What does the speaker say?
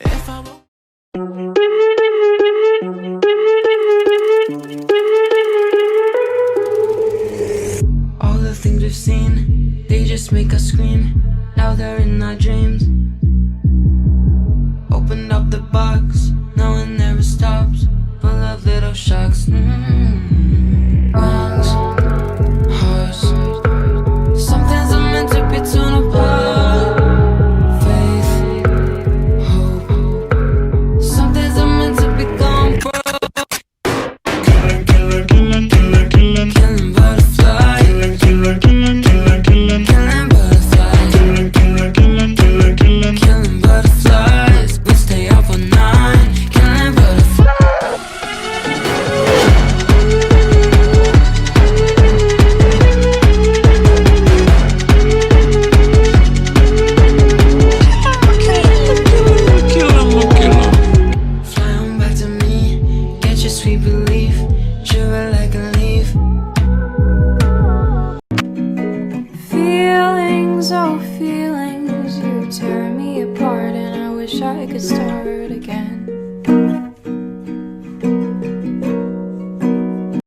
If I will All the things we've seen, they just make us scream. Now they're in our dreams. sweet relief, driven like a leaf. Feelings, oh feelings, you tear me apart, and I wish I could start again.